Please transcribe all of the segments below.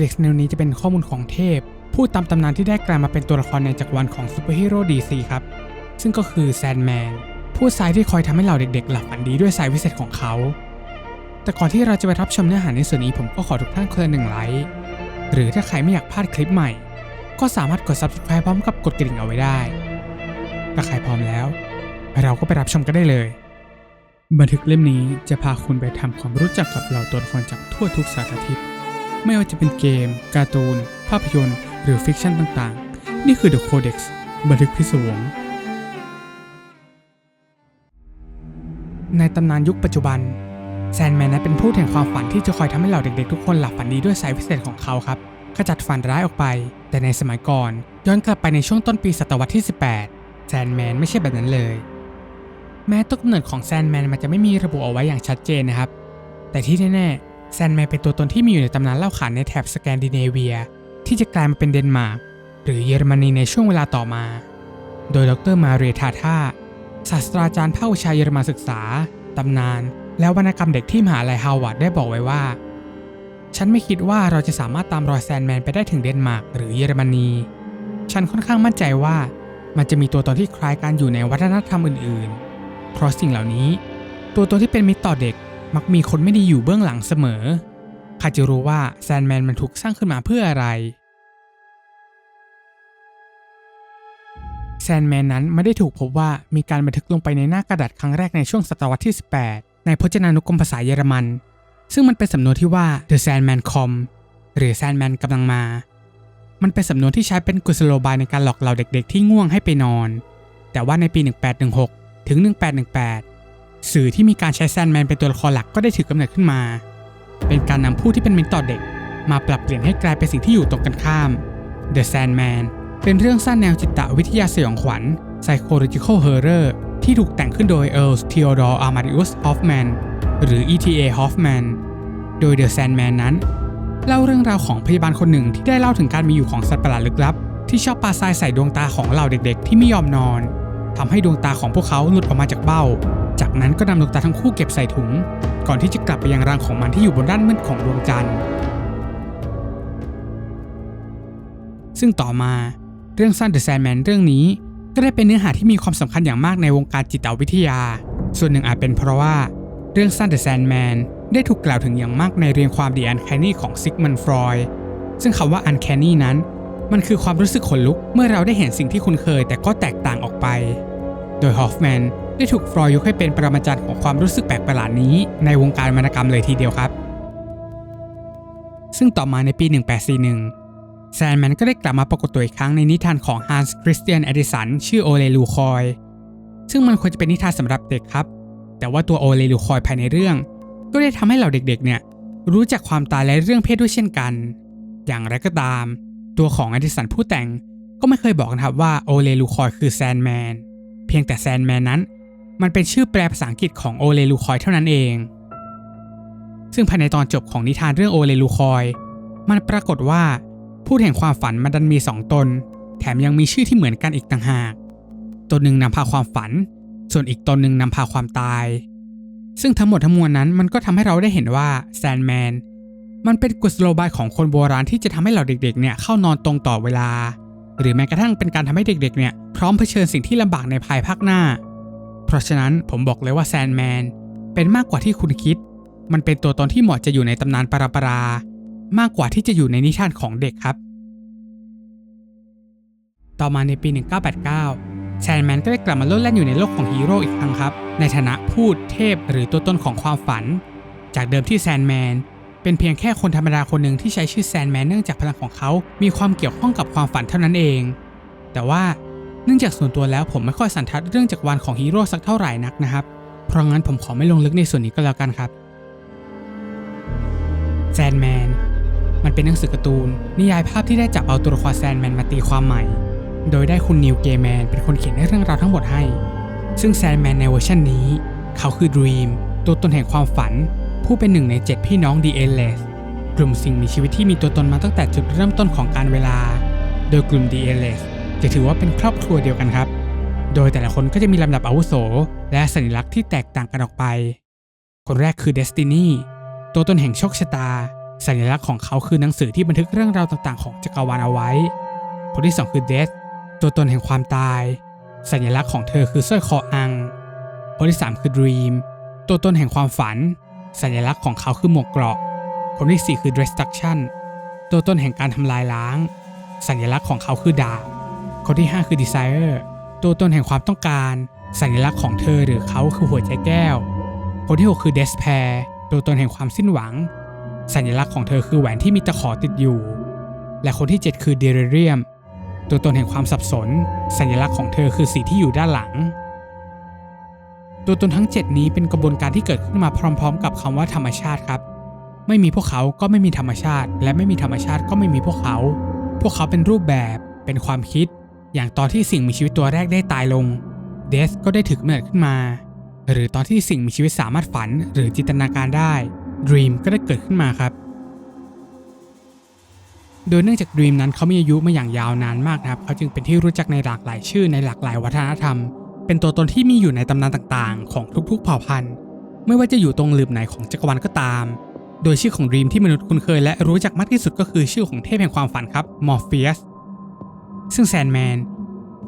เด็กซ์แนวนี้จะเป็นข้อมูลของเทพผู้ตามตำนานที่ได้กลายมาเป็นตัวละครในจักรวาลของซูเปอร์ฮีโร่ดีซีครับ ซึ่งก็คือแซนแมนผู้ทรายที่คอยทำให้เราเด็กๆ หลับฝันดีด้วยสายวิเศษของเขา แต่ก่อนที่เราจะไปรับชมเนื้อหาในส่วนนี้ผมก็ขอทุกท่านคนละหนึ่งไลค์ หรือถ้าใครไม่อยากพลาดคลิปใหม่ ก็สามารถกด subscribe พร้อมกับกดกระดิ่งเอาไว้ได้ ถ้าใครพร้อมแล้ว เราก็ไปรับชมกันได้เลยบันทึกเล่มนี้จะพาคุณไปทำความรู้จักกับเหล่าตัวละครจากทั่วทุกสารทิศ ไม่ว่าจะเป็นเกม การ์ตูน ภาพยนตร์ หรือฟิกชันต่างๆ นี่คือ The Codex บันทึกพิศวง ในตำนานยุคปัจจุบัน แซนแมนนั้นเป็นผู้แห่งความฝันที่จะคอยทำให้เหล่าเด็กๆ ทุกคนหลับฝันดีด้วยสายพิเศษของเขาครับขจัดฝันร้ายออกไป แต่ในสมัยก่อน ย้อนกลับไปในช่วงต้นปีศตวรรษที่ 18 แซนแมนไม่ใช่แบบนั้นเลย แม้ต้นกำเนิดของแซนแมนมันจะไม่มีระบุเอาไว้อย่างชัดเจนนะครับ แต่ที่แน่ๆ แซนแมนเป็นตัวตนที่มีอยู่ในตำนานเล่าขานในแถบสแกนดิเนเวีย ที่จะกลายมาเป็นเดนมาร์กหรือเยอรมนีในช่วงเวลาต่อมา โดยดรมาเรียทาธาศาสตราจารย์ภาควิชาเยอรมันศึกษา ตำนาน และวรรณกรรมเด็กที่มหาลัยฮาวาดได้บอกไว้ว่า ฉันไม่คิดว่าเราจะสามารถตามรอยแซนแมนไปได้ถึงเดนมาร์กหรือเยอรมนี ฉันค่อนข้างมั่นใจว่า มันจะมีตัวตนที่คล้ายกันอยู่ในวัฒนธรรมอื่น ๆ เพราะสิ่งเหล่านี้ ตัวตนที่เป็นมิตรต่อเด็ก มักมีคนไม่ดีอยู่เบื้องหลังเสมอใครจะรู้ว่าแซนแมนมันถูกสร้างขึ้นมาเพื่ออะไร แซนแมนนั้นไม่ได้ถูกพบว่ามีการบันทึกลงไปในหน้ากระดาษครั้งแรกในช่วงศตวรรษที่ 18 ในพจนานุกรมภาษาเยอรมัน ซึ่งมันเป็นสำนวนที่ว่า The Sandman come หรือ Sandman กำลังมา มันเป็นสำนวนที่ใช้เป็นกุศโลบายในการหลอกเหล่าเด็กๆ ที่ง่วงให้ไปนอน แต่ว่าในปี 1816 ถึง 1818 สื่อที่มีการใช้แซนแมนเป็นตัวละครหลักก็ได้ถือกำเนิดขึ้นมา เป็นการนำผู้ที่เป็นมิตรต่อเด็ก มาปรับเปลี่ยนให้กลายเป็นสิ่งที่อยู่ตรงกันข้าม The Sandman เป็นเรื่องสั้นแนวจิตวิทยาสยองขวัญ psychological horror ที่ถูกแต่งขึ้นโดย Earl Theodore Amadeus Hoffman หรือ ETA Hoffman โดย The Sandman นั้น เล่าเรื่องราวของพยาบาลคนหนึ่งที่ได้เล่าถึงการมีอยู่ของสัตว์ประหลาดลึกลับ ที่ชอบปาทรายใส่ดวงตาของเหล่าเด็กๆ ที่ไม่ยอมนอน ทำให้ดวงตาของพวกเขาหลุดออกมาจากเบ้า จากนั้นก็นำดวงตาทั้งคู่เก็บใส่ถุง ก่อนที่จะกลับไปยังรังของมันที่อยู่บนด้านมืดของดวงจันทร์ ซึ่งต่อมาเรื่องสั้น The Sandman เรื่องนี้ก็ได้เป็นเนื้อหาที่มีความสำคัญอย่างมากในวงการจิตวิทยา ส่วนหนึ่งอาจเป็นเพราะว่าเรื่องสั้น The Sandman ได้ถูกกล่าวถึงอย่างมากในเรียงความ The Uncanny ของซิกมันฟรอยซึ่งคำว่า Uncanny นั้น มันคือความรู้สึกขนลุกเมื่อเราได้เห็นสิ่งที่คุ้นเคยแต่ก็แตกต่างออกไป โดยฮอฟแมนได้ถูกฟรอยยกให้เป็นปรมาจารย์ของความรู้สึกแปลกประหลาดนี้ ในวงการวรรณกรรมเลยทีเดียวครับ ซึ่งต่อมาในปี 1841 แซนแมนก็ได้กลับมาปรากฏตัวอีกครั้งในนิทานของฮันส์คริสเตียนเอดิสันชื่อโอเลลูคอยซึ่งมันควรจะเป็นนิทานสำหรับเด็กครับ แต่ว่าตัวโอเลลูคอยภายในเรื่อง ก็ได้ทำให้เหล่าเด็กๆเนี่ยรู้จักความตายและเรื่องเพศด้วยเช่นกัน อย่างไรก็ตาม ตัวของอดิสันผู้แต่งก็ไม่เคยบอกนะครับว่าโอเลลูคอยคือแซนแมนเพียงแต่แซนแมนนั้น มันเป็นชื่อแปลภาษาอังกฤษของโอเลลูคอยเท่านั้นเอง ซึ่งภายในตอนจบของนิทานเรื่องโอเลลูคอย มันปรากฏว่าผู้แห่งความฝันมันดันมีสองตน แถมยังมีชื่อที่เหมือนกันอีกต่างหากตนหนึ่งนำพาความฝัน ส่วนอีกตนหนึ่งนำพาความตาย ซึ่งทั้งหมดทั้งมวลนั้นมันก็ทำให้เราได้เห็นว่าแซนแมน มันเป็นกุศโลบายของคนโบราณที่จะทำให้เราเด็กๆ เนี่ยเข้านอนตรงต่อเวลา หรือแม้กระทั่งเป็นการทำให้เด็กๆ เนี่ยพร้อมเผชิญสิ่งที่ลำบากในภายภาคหน้า เพราะฉะนั้นผมบอกเลยว่าแซนแมนเป็นมากกว่าที่คุณคิด มันเป็นตัวตนที่เหมาะจะอยู่ในตำนานปราปรา มากกว่าที่จะอยู่ในนิทานของเด็กครับ ต่อมาในปี 1989 แซนแมนก็ได้กลับมาโลดแล่นอยู่ในโลกของฮีโร่อีกครั้งครับ ในฐานะพูดเทพหรือตัวตนของความฝัน จากเดิมที่แซนแมน เป็นเพียงแค่คนธรรมดาคนหนึ่งที่ใช้ชื่อแซนแมนเนื่องจากพลังของเขา มีความเกี่ยวข้องกับความฝันเท่านั้นเอง แต่ว่าเนื่องจากส่วนตัวแล้วผมไม่ค่อยสันทัดเรื่องจักรวาลของฮีโร่สักเท่าไหร่นักนะครับ เพราะงั้นผมขอไม่ลงลึกในส่วนนี้ก็แล้วกันครับแซนแมนมันเป็นหนังสือการ์ตูน นิยายภาพที่ได้จับเอาตัวละครแซนแมนมาตีความใหม่ โดยได้คุณนิวเกแมนเป็นคนเขียนเรื่องราวทั้งหมดให้ ซึ่งแซนแมนในเวอร์ชันนี้ เขาคือดรีมตัวตนแห่งความฝัน ผู้เป็นหนึ่งในเจ็ดพี่น้องดีเอเลสกลุ่มสิ่งมีชีวิตที่มีตัวตนมาตั้งแต่จุดเริ่มต้นของการเวลา โดยกลุ่ม DLS จะถือว่าเป็นครอบครัวเดียวกันครับ โดยแต่ละคนก็จะมีลำดับอาวุโส และสัญลักษณ์ที่แตกต่างกันออกไป คนแรกคือ Destiny ตัวตนแห่งโชคชะตา สัญลักษณ์ของเขาคือหนังสือที่บันทึกเรื่องราวต่างๆ ของจักรวาลเอาไว้ คนที่สองคือ Death ตัวตนแห่งความตาย สัญลักษณ์ของเธอคือสร้อยคออัง คนที่สามคือ Dream ตัวตนแห่งความฝัน สัญลักษณ์ของเขาคือหมวกเกราะ คนที่สี่คือ Destruction ตัวตนแห่งการทำลายล้าง สัญลักษณ์ของเขาคือดาบ คนที่ห้าคือ Desire ตัวตนแห่งความต้องการ สัญลักษณ์ของเธอหรือเขาคือหัวใจแก้ว คนที่หกคือ Despair ตัวตนแห่งความสิ้นหวัง สัญลักษณ์ของเธอคือแหวนที่มีตะขอติดอยู่ และคนที่ 7 คือ Delirium ตัวตนแห่งความสับสน สัญลักษณ์ของเธอคือสีที่อยู่ด้านหลัง ตัวตนทั้ง 7 นี้เป็นกระบวนการที่เกิดขึ้นมาพร้อม ๆ กับคำว่าธรรมชาติครับ ไม่มีพวกเขาก็ไม่มีธรรมชาติ และไม่มีธรรมชาติก็ไม่มีพวกเขา พวกเขาเป็นรูปแบบ เป็นความคิด อย่างตอนที่สิ่งมีชีวิตตัวแรกได้ตายลง เดสก็ได้ถึกเนิดขึ้นมา หรือตอนที่สิ่งมีชีวิตสามารถฝันหรือจินตนาการได้ Dream ก็ได้เกิดขึ้นมาครับ โดยเนื่องจาก Dream นั้นเขามีอายุมาอย่างยาวนานมากนะครับ เขาจึงเป็นที่รู้จักในหลากหลายชื่อในหลากหลายวัฒนธรรม เป็นตัวตนที่มีอยู่ในตำนานต่างๆ ของทุกๆเผ่าพันธุ์ ไม่ว่าจะอยู่ตรงหลืบไหนของจักรวาลก็ตาม โดยชื่อของ Dream ที่มนุษย์คุ้นเคยและรู้จักมากที่สุดก็คือชื่อของเทพแห่งความฝันครับ Morpheus ซึ่งแซนแมน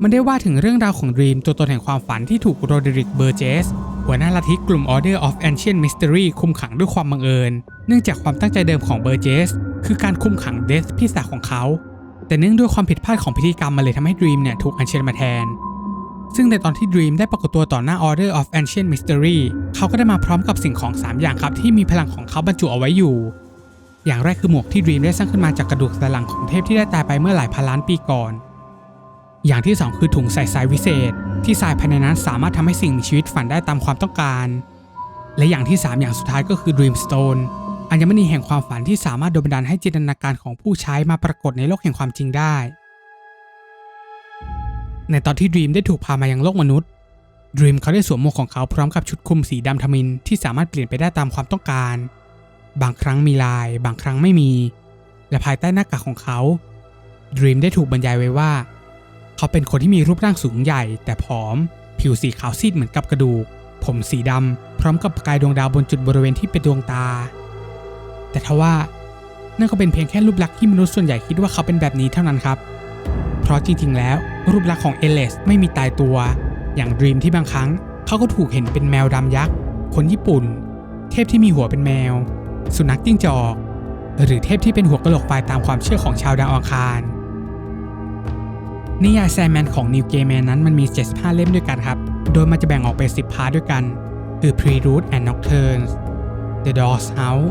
มันได้ว่าถึงเรื่องราวของ Dream ตัวตนแห่งความฝันที่ถูกโรเดริกเบอร์เจสหัวหน้าลัทธิกลุ่ม Order of Ancient Mystery คุมขังด้วยความบังเอิญ เนื่องจากความตั้งใจเดิมของเบอร์เจสคือการคุมขังเดสพี่สาวของเขา แต่เนื่องด้วยความผิดพลาดของพิธีกรรมมาเลยทำให้ Dream เนี่ยถูกอัญเชิญมาแทน ซึ่งในตอนที่ Dream ได้ปรากฏตัวต่อหน้า Order of Ancient Mystery เขาก็ได้มาพร้อมกับสิ่งของ 3 อย่างครับที่มีพลังของเขาบรรจุเอาไว้อยู่ อย่างแรกคือหมวกที่ Dream ได้สร้างขึ้นมาจากกระดูกสันหลังของเทพที่ได้ตายไปเมื่อหลายพันล้านปีก่อน อย่างที่ 2 คือถุงใส่ทรายวิเศษ ที่ทรายภายในนั้นสามารถทำให้สิ่งมีชีวิตฝันได้ตามความต้องการ และอย่างที่ 3 อย่างสุดท้ายก็คือ Dreamstone อัญมณีแห่งความฝันที่สามารถดนบันดาลให้จินตนาการของผู้ใช้มาปรากฏในโลกแห่งความจริงได้ ในตอนที่ Dream ได้ถูกพามายังโลกมนุษย์ Dream เขาได้สวมหมวกของเขาพร้อมกับชุดคลุมสีดำทมินที่สามารถเปลี่ยนไปได้ตามความต้องการ บางครั้งมีลาย บางครั้งไม่มี และภายใต้หน้ากากของเขา Dream ได้ถูกบรรยายไว้ว่า เขาเป็นคนที่มีรูปร่างสูงใหญ่ แต่ผอม ผิวสีขาวซีดเหมือนกับกระดูก ผมสีดำพร้อมกับประกายดวงดาวบนจุดบริเวณที่เป็นดวงตา แต่ทว่านั่นก็เป็นเพียงแค่รูปลักษณ์ที่มนุษย์ส่วนใหญ่คิดว่าเขาเป็นแบบนี้เท่านั้นครับ เพราะจริงๆ แล้วรูปลักษณ์ของเอเลสไม่มีตายตัว อย่างดรีมที่บางครั้งเขาก็ถูกเห็นเป็นแมวดำยักษ์ คนญี่ปุ่น เทพที่มีหัวเป็นแมว สุนัขจิ้งจอก หรือเทพที่เป็นหัวกะโหลกไฟตามความเชื่อของชาวดาวอังคาร นิยายแซมแมนของนิวเกแมนนั้นมันมี 75 เล่มด้วยกันครับ โดยมันจะแบ่งออกเป็น 10 พาร์ทด้วยกัน คือ Prelude and Nocturnes The Doll's House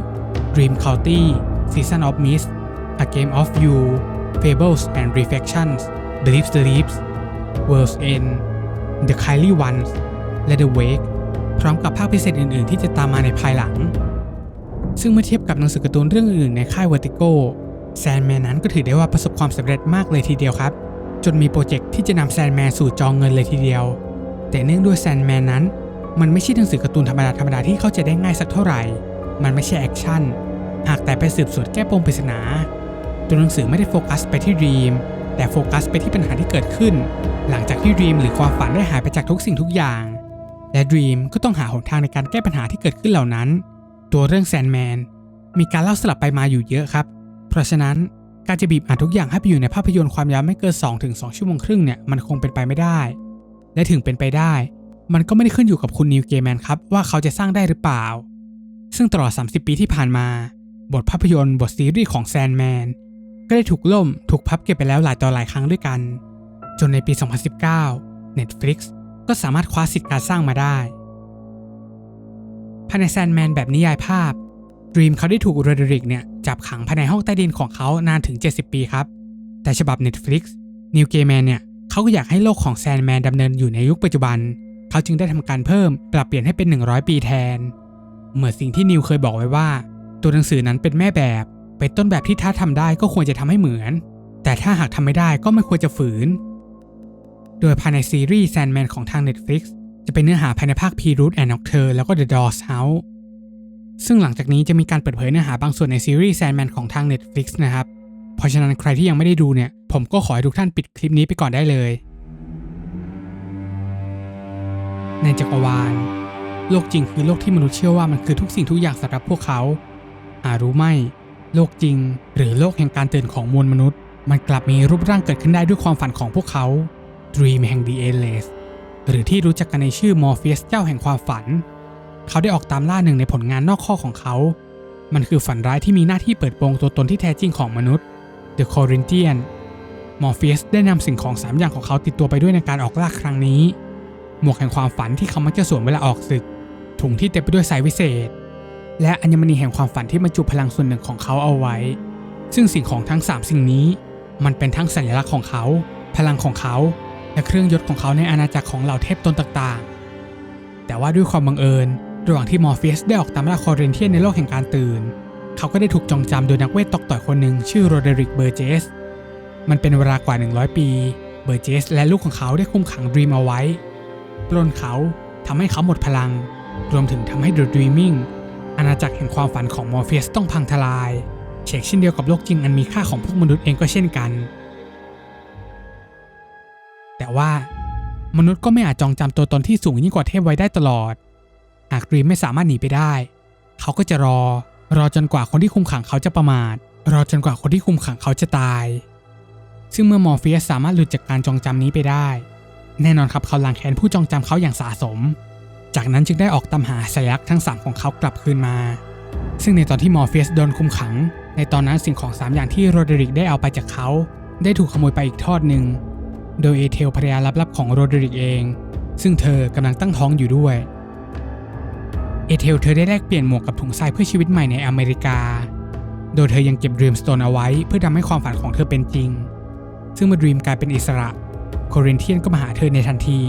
Dream County Season of Mist A Game of You Fables and Reflections Beliefs the Leaps World's End The Kylie Ones และ The Wake พร้อมกับภาคพิเศษอื่น ๆ ที่จะตามมาในภายหลัง ซึ่งเมื่อเทียบกับหนังสือการ์ตูนเรื่องอื่นในค่าย Vertigo แซนแมนนั้นก็ถือได้ว่าประสบความสำเร็จมากเลยทีเดียวครับ จนมีโปรเจกต์ที่จะนำแซนแมนสู่จองเงินเลยทีเดียว แต่เนื่องด้วยแซนแมนนั้น มันไม่ใช่หนังสือการ์ตูนธรรมดาธรรมดาที่เข้าใจได้ง่ายสักเท่าไหร่ มันไม่ใช่แอคชั่น หากแต่ไปสืบสวนแก้ปมปริศนา ตัวหนังสือไม่ได้โฟกัสไปที่ดีมแต่โฟกัสไปที่ปัญหาที่เกิดขึ้น หลังจากที่ดีมหรือความฝันได้หายไปจากทุกสิ่งทุกอย่าง และดีมก็ต้องหาหนทางในการแก้ปัญหาที่เกิดขึ้นเหล่านั้น ตัวเรื่องแซนแมนมีการเล่าสลับไปมาอยู่เยอะครับ เพราะฉะนั้นการจะบีบอัดทุกอย่างให้ไปอยู่ในภาพยนตร์ความยาวไม่เกิน2-2ชั่วโมงครึ่งเนี่ยมันคงเป็นไปไม่ได้ และถึงเป็นไปได้ มันก็ไม่ได้ขึ้นอยู่กับคุณนิวเกแมนครับว่าเขาจะสร้างได้หรือเปล่า ซึ่งตลอด 30 ปีที่ผ่านมา บทภาพยนตร์บทซีรีส์ของแซนแมน ก็ได้ถูกล่มถูกพับเก็บไปแล้วหลายต่อหลายครั้งด้วยกัน จนในปี 2019 Netflix ก็สามารถคว้าสิทธิ์การสร้างมาได้ภายในแซนแมนแบบนิยายภาพ Dream เขาได้ถูกโรเดริกเนี่ยจับขังภายในห้องใต้ดินของเขานานถึง 70 ปีครับ แต่ฉบับ Netflix New Gay Man เนี่ยเขาก็อยากให้โลกของแซนแมนดำเนินอยู่ในยุคปัจจุบัน เขาจึงได้ทำการเพิ่มปรับเปลี่ยนให้เป็น 100 ปีแทน เหมือนสิ่งที่นิวเคยบอกไว้ว่า ตัวหนังสือนั้นเป็นแม่แบบ เป็นต้นแบบที่ถ้าทำได้ก็ควรจะทำให้เหมือน แต่ถ้าหากทำไม่ได้ก็ไม่ควรจะฝืน โดยภายในซีรีส์แซนแมนของทาง Netflix จะเป็นเนื้อหาภายในภาค p r o o t and Nocturne แล้วก็ The Doll's House ซึ่งหลังจากนี้จะมีการเปิดเผยเนื้อหาบางส่วนในซีรีส์แซนแมนของทาง Netflix นะครับ เพราะฉะนั้นใครที่ยังไม่ได้ดูเนี่ย ผมก็ขอให้ทุกท่านปิดคลิปนี้ไปก่อนได้เลย ในจักรวาล โลกจริงคือโลกที่มนุษย์เชื่อว่ามันคือทุกสิ่งทุกอย่างสำหรับพวกเขาหารู้ไหม โลกจริง หรือโลกแห่งการตื่นของมวลมนุษย์ มันกลับมีรูปร่างเกิดขึ้นได้ด้วยความฝันของพวกเขา Dream แห่ง The Endless หรือที่รู้จักกันในชื่อมอร์เฟียสเจ้าแห่งความฝัน เขาได้ออกตามล่าหนึ่งในผลงานนอกข้อของเขา มันคือฝันร้ายที่มีหน้าที่เปิดโปงตัวตนที่แท้จริงของมนุษย์ The Corinthian มอร์เฟียสได้นำสิ่งของสามอย่างของเขาติดตัวไปด้วยในการออกล่าครั้งนี้ หมวกแห่งความฝันที่เขามักจะสวมเวลาออกศึก ถุงที่เต็มไปด้วยสายวิเศษ และอัญมณีแห่งความฝันที่บรรจุพลังส่วนหนึ่งของเขาเอาไว้ ซึ่งสิ่งของทั้ง 3 สิ่งนี้ มันเป็นทั้งสัญลักษณ์ของเขา พลังของเขา และเครื่องยศของเขาในอาณาจักรของเหล่าเทพตนต่างๆ แต่ว่าด้วยความบังเอิญ ระหว่างที่มอร์ฟีสได้ออกตามล่าคอเรนเทียนในโลกแห่งการตื่น เขาก็ได้ถูกจองจำโดยนักเวทตอกต่อยคนหนึ่งชื่อโรเดริกเบอร์เจส มันเป็นเวลากว่า 100 ปี เบอร์เจส และลูกของเขาได้คุมขังดรีมเอาไว้ปล้นเขาทำให้เขาหมดพลัง รวมถึงทำให้ The Dreaming อ อาณาจักรแห่งความฝันของมอร์เฟียสต้องพังทลาย เชกเช่นเดียวกับโลกจริงอันมีค่าของพวกมนุษย์เองก็เช่นกัน แต่ว่ามนุษย์ก็ไม่อาจจองจำตัวตนที่สูงยิ่งกว่าเทพไว้ได้ตลอด หากรีมไม่สามารถหนีไปได้ เขาก็จะรอ รอจนกว่าคนที่คุมขังเขาจะประมาท รอจนกว่าคนที่คุมขังเขาจะตาย ซึ่งเมื่อมอร์เฟียสสามารถหลุดจากการจองจำนี้ไปได้ แน่นอนครับเขาล้างแค้นผู้จองจำเขาอย่างสะสม จากนั้นจึงได้ออกตามหาสัญลักษ์ทั้ง 3 ของเขากลับคืนมา ซึ่งในตอนที่มอร์เฟียสโดนคุมขัง ในตอนนั้นสิ่งของ 3 อย่างที่โรเดริกได้เอาไปจากเขา ได้ถูกขโมยไปอีกทอดหนึ่ง โดยเอเทลภรรยาลับๆของโรเดริกเอง ซึ่งเธอกำลังตั้งท้องอยู่ด้วย เอเทลเธอได้แลกเปลี่ยนหมวกกับถุงทรายเพื่อชีวิตใหม่ในอเมริกา โดยเธอยังเก็บดรีมสโตนเอาไว้เพื่อทำให้ความฝันของเธอเป็นจริง ซึ่งเมื่อดรีมกลายเป็นอิสระ โคเรนเทียนก็มาหาเธอในทันที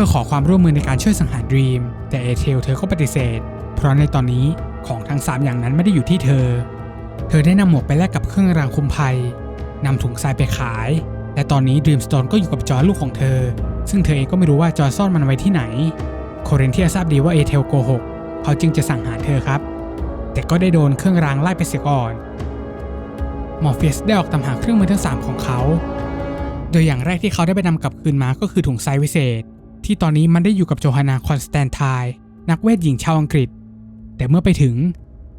พื่อขอความร่วมมือในการช่วยสังหารดรีม แต่เอเทลเธอก็ปฏิเสธ เพราะในตอนนี้ของทั้ง 3 อย่างนั้นไม่ได้อยู่ที่เธอ เธอได้นำหมวกไปแลกกับเครื่องรางคุมภัยนำถุงทรายไปขาย และตอนนี้ดรีมสโตนก็อยู่กับจอร์ลูกของเธอ ซึ่งเธอเองก็ไม่รู้ว่าจอร์ซ่อนมันไว้ที่ไหน โคเรนเทียทราบดีว่าเอเทลโกหกเขาจึงจะสั่งหารเธอครับ แต่ก็ได้โดนเครื่องรางไล่ไปเสียก่อนมอร์เฟียสได้ออกตามหาเครื่องมือทั้ง 3 ของเขา โดยอย่างแรกที่เขาได้ไปนำกลับคืนมาก็คือถุงทรายวิเศษ ที่ตอนนี้มันได้อยู่กับโจฮานาคอนสแตนไทน์นักเวทหญิงชาวอังกฤษ แต่เมื่อไปถึง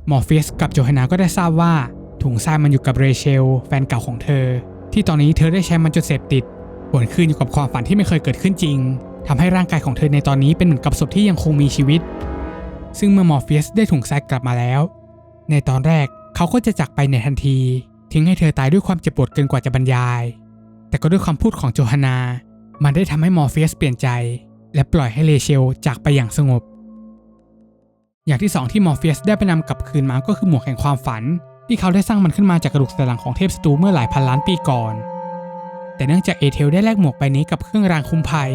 มอร์เฟียสกับโจฮานาก็ได้ทราบว่าถุงทรายมันอยู่กับเรเชล แฟนเก่าของเธอ ที่ตอนนี้เธอได้ใช้มันจนเสพติดหวนคืนอยู่กับความฝันที่ไม่เคยเกิดขึ้นจริงทำให้ร่างกายของเธอในตอนนี้เป็นเหมือนกับศพที่ยังคงมีชีวิต ซึ่งเมื่อมอร์เฟียสได้ถุงทรายกลับมาแล้ว ในตอนแรกเขาก็จะจากไปในทันที ทิ้งให้เธอตายด้วยความเจ็บปวดเกินกว่าจะบรรยาย แต่ก็ด้วยคำพูดของโจฮานา มันได้ทำให้มอร์เฟียสเปลี่ยนใจ และปล่อยให้เลเชลจากไปอย่างสงบ อย่างที่สองที่มอร์เฟียสได้ไปนำกลับคืนมาก็คือหมวกแห่งความฝัน ที่เขาได้สร้างมันขึ้นมาจากกระดูกสันหลังของเทพสตูเมื่อหลายพันล้านปีก่อน แต่เนื่องจากเอเทลได้แลกหมวกใบนี้กับเครื่องรางคุ้มภัย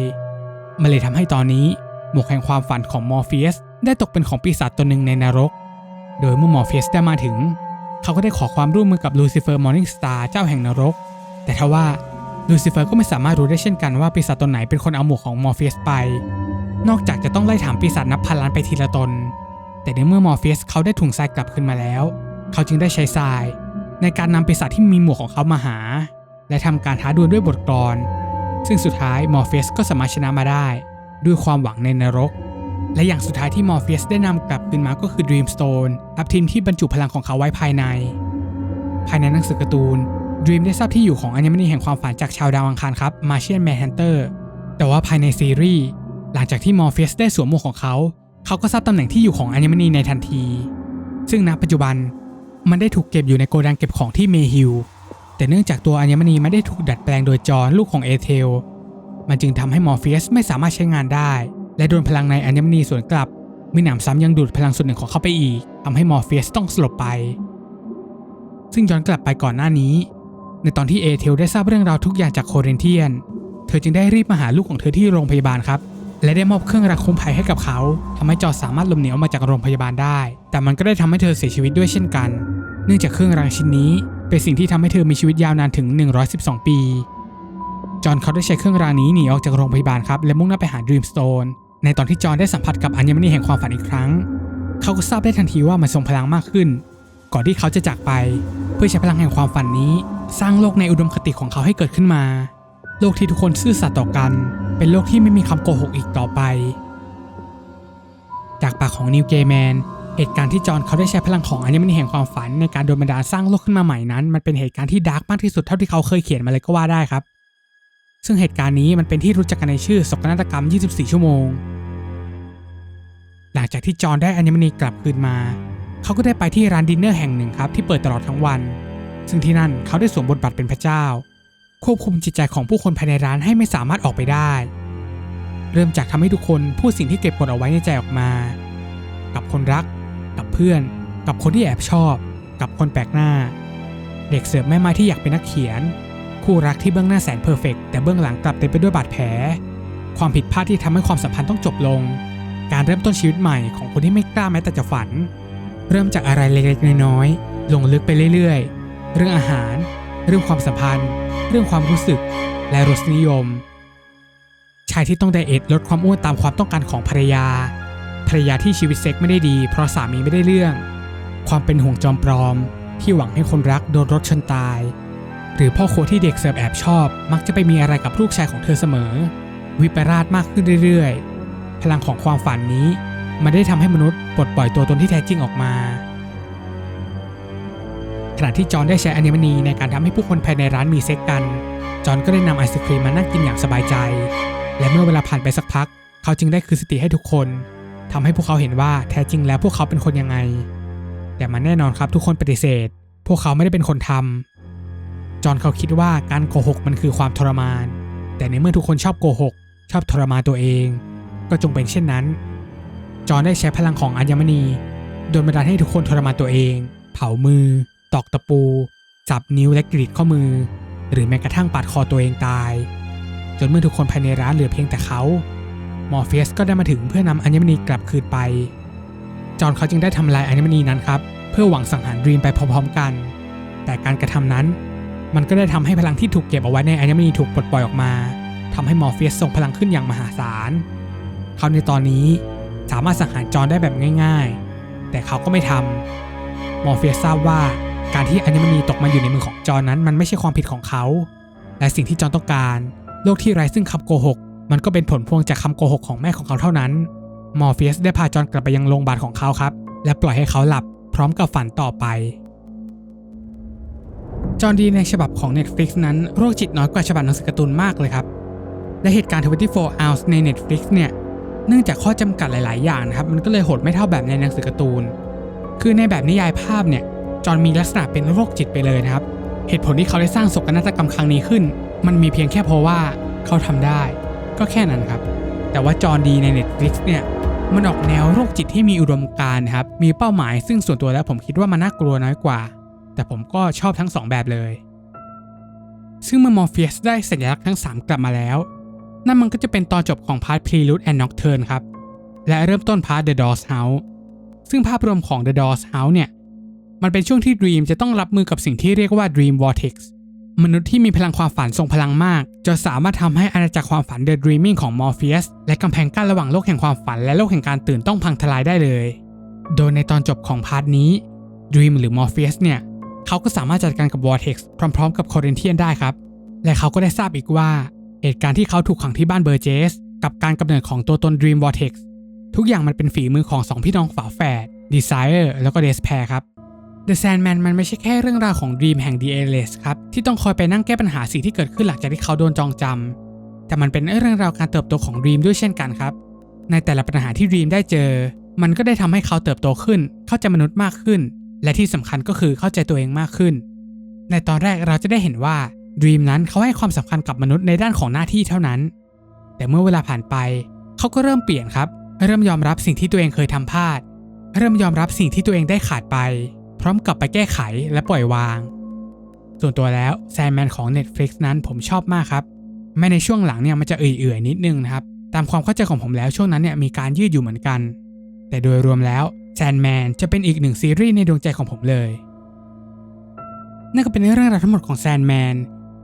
มันเลยทำให้ตอนนี้หมวกแห่งความฝันของมอร์เฟียสได้ตกเป็นของปีศาจตัวหนึ่งในนรก โดยเมื่อมอร์เฟียสได้มาถึง เขาก็ได้ขอความร่วมมือกับลูซิเฟอร์มอร์นิงสตาร์เจ้าแห่งนรก แต่ทว่า ลูซิเฟอร์ก็ไม่สามารถรู้ได้เช่นกันว่าปีศาจตนไหนเป็นคนเอาหมวกของมอร์เฟียสไป นอกจากจะต้องไล่ถามปีศาจนับพันล้านไปทีละตน แต่ในเมื่อมอร์เฟียสเขาได้ถุงทรายกลับคืนมาแล้ว เขาจึงได้ใช้ทราย ในการนำปีศาจที่มีหมวกของเขามาหา และทำการท้าดวลด้วยบทกลอน ซึ่งสุดท้ายมอร์เฟียสก็สามารถชนะมาได้ ด้วยความหวังในนรก และอย่างสุดท้ายที่มอร์เฟียสได้นำกลับคืนมาก็คือ Dreamstone ทับทิมที่บรรจุพลังของเขาไว้ภายใน ภายในหนังสือการ์ตูน Dream ได้ทราบที่อยู่ของอัญมณีแห่งความฝันจากชาวดาวอังคารครับ Martian Manhunter แต่ว่าภายในซีรีส์หลังจากที่มอร์เฟียสได้สวมหมวกของเขา เขาก็ทราบตำแหน่งที่อยู่ของอัญมณีในทันที ซึ่งณปัจจุบันมันได้ถูกเก็บอยู่ในโกดังเก็บของที่เมฮิลแต่เนื่องจากตัวอัญมณีไม่ได้ถูกดัดแปลงโดยจอห์นลูกของเอเทล มันจึงทำให้มอร์เฟียสไม่สามารถใช้งานได้ และโดนพลังในอัญมณีสวนกลับมีหนำซ้ำยังดูดพลังส่วนหนึ่งของเขาไปอีกทำให้มอร์เฟียสต้องสลบไป ซึ่งย้อนกลับไปก่อนหน้านี้ ในตอนที่เอเทลได้ทราบเรื่องราวทุกอย่างจากโคเรนเทียน เธอจึงได้รีบมาหาลูกของเธอที่โรงพยาบาลครับ และได้มอบเครื่องรักคุมภัยให้กับเขาทำให้จอสามารถหลบหนีออกมาจากโรงพยาบาลได้ แต่มันก็ได้ทำให้เธอเสียชีวิตด้วยเช่นกัน เนื่องจากเครื่องรางชิ้นนี้ เป็นสิ่งที่ทำให้เธอมีชีวิตยาวนานถึง 112 ปี จอห์นเขาได้ใช้เครื่องรางนี้หนีออกจากโรงพยาบาลครับและมุ่งหน้าไปหา Dreamstone ในตอนที่จอห์นได้สัมผัสกับอัญมณีแห่งความฝันอีกครั้ง เขาก็ทราบได้ทันทีว่ามันทรงพลังมากขึ้น ก่อนที่เขาจะจากไป เพื่อใช้พลังแห่งความฝันนี้ สร้างโลกในอุดมคติของเขาให้เกิดขึ้นมา โลกที่ทุกคนซื่อสัตย์ต่อกัน เป็นโลกที่ไม่มีคำโกหกอีกต่อไป จากปากของนิวเกแมนเหตุการณ์ที่จอห์นเขาได้ใช้พลังของอัญมณีแห่งความฝันในการโดนบันดาลสร้างโลกขึ้นมาใหม่นั้น มันเป็นเหตุการณ์ที่ดาร์กมากที่สุดเท่าที่เขาเคยเขียนมาเลยก็ว่าได้ครับ ซึ่งเหตุการณ์นี้มันเป็นที่รู้จักกันในชื่อศกนาฏกรรม 24 ชั่วโมง หลังจากที่จอห์นได้อัญมณีกลับคืนมา เขาก็ได้ไปที่ร้านดินเนอร์แห่งหนึ่งครับที่เปิดตลอดทั้งวัน ซึ่งที่นั่นเขาได้สวมบทบาทเป็นพระเจ้า ควบคุมจิตใจของผู้คนภายในร้านให้ไม่สามารถออกไปได้ เริ่มจากทำให้ทุกคนพูดสิ่งที่เก็บกดเอาไว้ในใจออกมา กับคนรัก กับเพื่อน กับคนที่แอบชอบ กับคนแปลกหน้า เด็กเสิร์ฟแม่ไม้ที่อยากเป็นนักเขียน คู่รักที่เบื้องหน้าแสนเพอร์เฟกต์แต่เบื้องหลังกลับเต็มไปด้วยบาดแผล ความผิดพลาดที่ทำให้ความสัมพันธ์ต้องจบลง การเริ่มต้นชีวิตใหม่ของคนที่ไม่กล้าแม้แต่จะฝัน เริ่มจากอะไรเล็กๆน้อยๆลงลึกไปเรื่อยๆ เรื่องอาหาร เรื่องความสัมพันธ์ เรื่องความรู้สึก และรสนิยม ชายที่ต้องไดเอทลดความอ้วนตามความต้องการของภรรยา ภรรยาที่ชีวิตเซ็กไม่ได้ดี เพราะสามีไม่ได้เรื่อง ความเป็นห่วงจอมปลอม ที่หวังให้คนรักโดนรถชนตาย หรือพ่อครัวที่เด็กเสิร์ฟแอบชอบ มักจะไปมีอะไรกับลูกชายของเธอเสมอ วิปราชมากขึ้นเรื่อยๆ พลังของความฝันนี้ มันได้ทำให้มนุษย์ปลดปล่อยตัวตนที่แท้จริงออกมา ขณะที่จอห์นได้ใช้อนิมณีในการทำให้ผู้คนภายในร้านมีเซ็กกัน จอห์นก็ได้นำไอศครีมมานั่งกินอย่างสบายใจ และเมื่อเวลาผ่านไปสักพัก เขาจึงได้คืนสติให้ทุกคนทำให้พวกเขาเห็นว่าแท้จริงแล้วพวกเขาเป็นคนยังไง แต่มันแน่นอนครับทุกคนปฏิเสธ พวกเขาไม่ได้เป็นคนทำจอห์นเขาคิดว่าการโกหกมันคือความทรมาน แต่ในเมื่อทุกคนชอบโกหก ชอบทรมานตัวเอง ก็จงเป็นเช่นนั้น จอนได้ใช้พลังของอัญมณีโดนบันดาลให้ทุกคนทรมานตัวเอง เผามือ ตอกตะปู จับนิ้วและกรีดข้อมือ หรือแม้กระทั่งปาดคอตัวเองตาย จนเมื่อทุกคนภายในร้านเหลือเพียงแต่เขา มอร์เฟียสก็ได้มาถึงเพื่อนำอัญมณีกลับคืนไป จอนเขาจึงได้ทำลายอัญมณีนั้นครับ เพื่อหวังสังหารดรีมไปพร้อมๆกัน แต่การกระทำนั้น มันก็ได้ทำให้พลังที่ถูกเก็บเอาไว้ในอัญมณีถูกปลดปล่อยออกมาทำให้มอร์เฟียสส่งพลังขึ้นอย่างมหาศาลเขาในตอนนี้ สามารถสังหารจอห์นได้แบบง่าย ๆ แต่เขาก็ไม่ทำมอร์เฟียสทราบว่าการที่อัญมณีตกมาอยู่ในมือของจอห์นนั้นมันไม่ใช่ความผิดของเขา และสิ่งที่จอห์นต้องการ โลกที่ไร้ซึ่งคำโกหก มันก็เป็นผลพวงจากคำโกหกของแม่ของเขาเท่านั้น มอร์เฟียสได้พาจอห์นกลับไปยังโรงพยาบาลของเขาครับ และปล่อยให้เขาหลับพร้อมกับฝันต่อไปจอห์นดีในฉบับของ Netflix นั้นโรคจิตน้อยกว่าฉบับหนังสือการ์ตูนมากเลยครับ และเหตุการณ์ 24 hours ใน Netflix เนี่ย เนื่องจากข้อจำกัดหลาย ๆ อย่างนะครับมันก็เลยโหดไม่เท่าแบบในหนังสือการ์ตูน คือในแบบนิยายภาพเนี่ยจอห์นมีลักษณะเป็นโรคจิตไปเลยนะครับ เหตุผลที่เขาได้สร้างศกนาฏกรรมครั้งนี้ขึ้น มันมีเพียงแค่เพราะว่าเขาทำได้ ก็แค่นั้นครับ แต่ว่าจอห์นดีใน Netflix เนี่ยมันออกแนวโรคจิตที่มีอุดมการณ์ครับ มีเป้าหมายซึ่งส่วนตัวแล้วผมคิดว่ามันน่ากลัวน้อยกว่า แต่ผมก็ชอบทั้งสองแบบเลย ซึ่งเมื่อมอร์เฟียสได้สัญลักษณ์ทั้ง 3 กลับมาแล้ว นั่นมันก็จะเป็นตอนจบของพาร์ท Prelude and Nocturne ครับ และเริ่มต้นพาร์ท The Doll's House ซึ่งภาพรวมของ The Doll's House เนี่ย มันเป็นช่วงที่ Dream จะต้องรับมือกับสิ่งที่เรียกว่า Dream Vortex มนุษย์ที่มีพลังความฝันทรงพลังมากจะสามารถทำให้อาณาจักรความฝัน The Dreaming ของ Morpheus และกำแพงกั้นระหว่างโลกแห่งความฝัน และโลกแห่งการตื่นต้องพังทลายได้เลย โดยในตอนจบของพาร์ทนี้ Dream หรือ Morpheus เนี่ยเขาก็สามารถจัดการกับ Vortex พร้อม ๆ กับ Corinthian ได้ครับ และเขาก็ได้ทราบอีกว่า เหตุการณ์ที่เขาถูกขังที่บ้านเบอร์เจส กับการกำเนิดของตัวตน Dream Vortex ทุกอย่างมันเป็นฝีมือของสองพี่น้องฝาแฝด Desire แล้วก็ Despair ครับ The Sandman มันไม่ใช่แค่เรื่องราวของ Dream แห่ง The Airless ครับ ที่ต้องคอยไปนั่งแก้ปัญหาสิ่งที่เกิดขึ้นหลังจากที่เขาโดนจองจำแต่มันเป็นเรื่องราวการเติบโตของ Dream ด้วยเช่นกันครับ ในแต่ละปัญหาที่ Dream ได้เจอ มันก็ได้ทำให้เขาเติบโตขึ้น เข้าใจมนุษย์มากขึ้น และที่สำคัญก็คือเข้าใจตัวเองมากขึ้น ในตอนแรกเราจะได้เห็นว่า Dream นั้นเขาให้ความสำคัญกับมนุษย์ในด้านของหน้าที่เท่านั้น แต่เมื่อเวลาผ่านไปเขาก็เริ่มเปลี่ยนครับ เริ่มยอมรับสิ่งที่ตัวเองเคยทำพลาด เริ่มยอมรับสิ่งที่ตัวเองได้ขาดไป พร้อมกลับไปแก้ไขและปล่อยวาง ส่วนตัวแล้วแซนแมนของ Netflix นั้นผมชอบมากครับ แม้ในช่วงหลังเนี่ยมันจะเอื่อยๆนิดนึงนะครับ ตามความเข้าใจของผมแล้วช่วงนั้นเนี่ยมีการยืดอยู่เหมือนกัน แต่โดยรวมแล้วแซนแมนจะเป็นอีกหนึ่งซีรีส์ในดวงใจของผมเลย นั่นก็เป็นเรื่องราวทั้งหมดของแซนแมน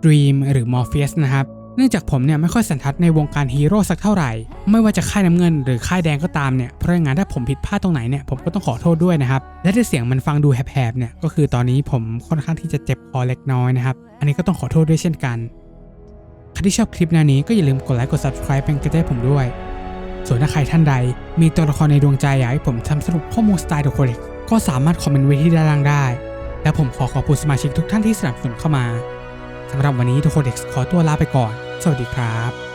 Dream หรือ Morpheus นะครับ เนื่องจากผมเนี่ยไม่ค่อยสันทัดในวงการฮีโร่สักเท่าไหร่ ไม่ว่าจะค่ายน้ำเงินหรือค่ายแดงก็ตามเนี่ย เพราะงานถ้าผมผิดพลาดตรงไหนเนี่ยผมก็ต้องขอโทษด้วยนะครับ และถ้าเสียงมันฟังดูแหบๆเนี่ยก็คือตอนนี้ผมค่อนข้างที่จะเจ็บคอเล็กน้อยนะครับ อันนี้ก็ต้องขอโทษด้วยเช่นกัน ใครที่ชอบคลิปแนวนี้ก็อย่าลืมกดไลค์กด subscribe เป็นกระจายผมด้วย ส่วนถ้าใครท่านใด มีตัวละครในดวงใจอยากให้ผมทำสรุปข้อมูลสไตล์ตัวคนเล็กก็สามารถคอมเมนต์ไว้ที่ด้านล่างได้ และผมขอขอบคุณสมาชิกทุกท่านที่สนับสนุนเข้ามา สำหรับวันนี้ทุกคนเด็กขอตัวลาไปก่อน สวัสดีครับ